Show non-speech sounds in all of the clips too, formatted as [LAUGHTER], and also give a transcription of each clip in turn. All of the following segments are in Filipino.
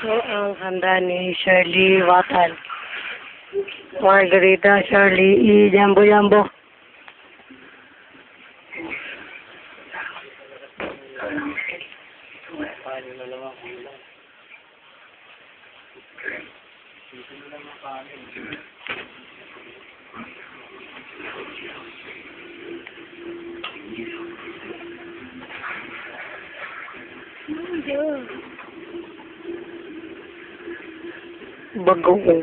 Ito ang handa ni Shirley Watal. Margarita Shirley E. Jambo Jambo. bagongo.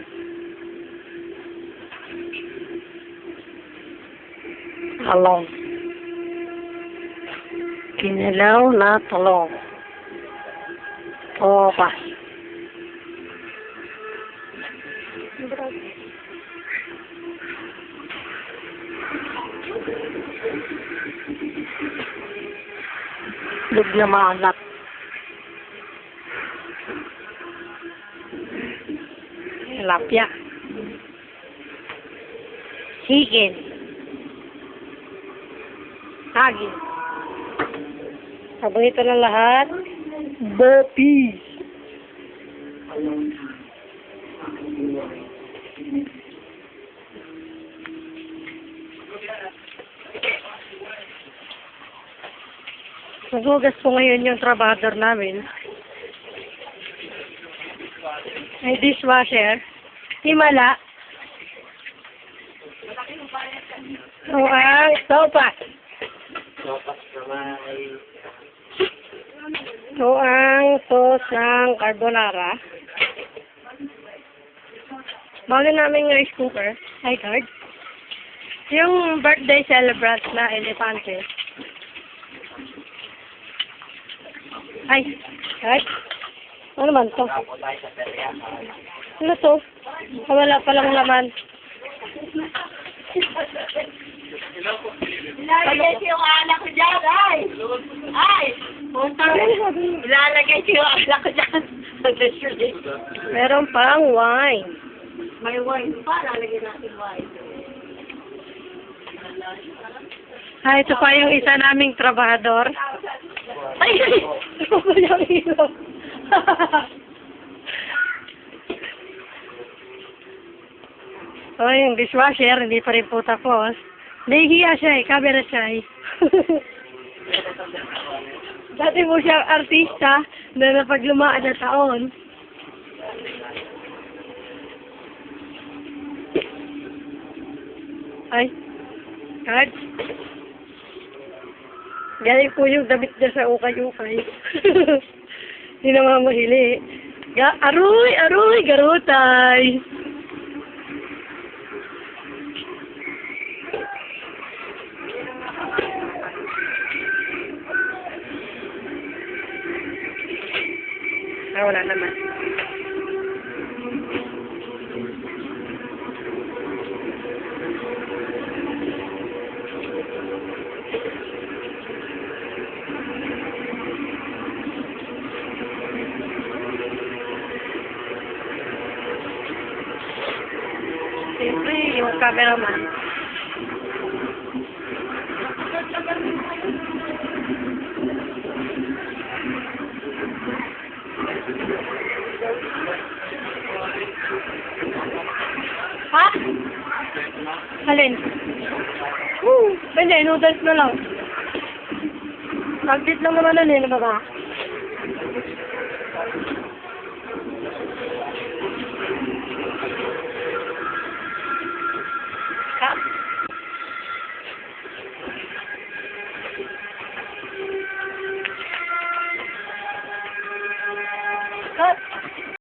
Talong. Kinilaw na talong. Topas. Lubya maanak. Tilapia. Chicken. Hagin. Habang ito na lahat, burpees. Nagugas po ngayon yung trabador namin. May dishwasher. Himala. So, ang sopa. So, ang sauce ng carbonara. Bago namin rice cooker. Hi, card. Yung birthday celebrant na elepante. Ay, card. Ano man to? Ano to? Wala palang laman. Ilalagay ko yung anak ko dyan, ay! Ay! Punta Ilalagay ko yung anak ko dyan. [LAUGHS] Meron pang wine. May wine pa, lalagay natin wine. Ah, ito pa yung isa naming trabahador. Ay! Ito pa yung ilaw. [LAUGHS] oh, yung dishwasher, hindi pa rin po tapos. Nahihiya siya eh, camera siya eh. [LAUGHS] Dati mo siya artista na napaglumaan na taon. Ay, card. Galing po yung damit niya sa ukay-ukay. [LAUGHS] Hindi naman mahili. Ga aroy, aroy, garutay. Ah, wala naman. Siyempre, yung cameraman. Ha? Alin? Woo! Hindi, noodles na lang. Magdit lang naman eh, ano ba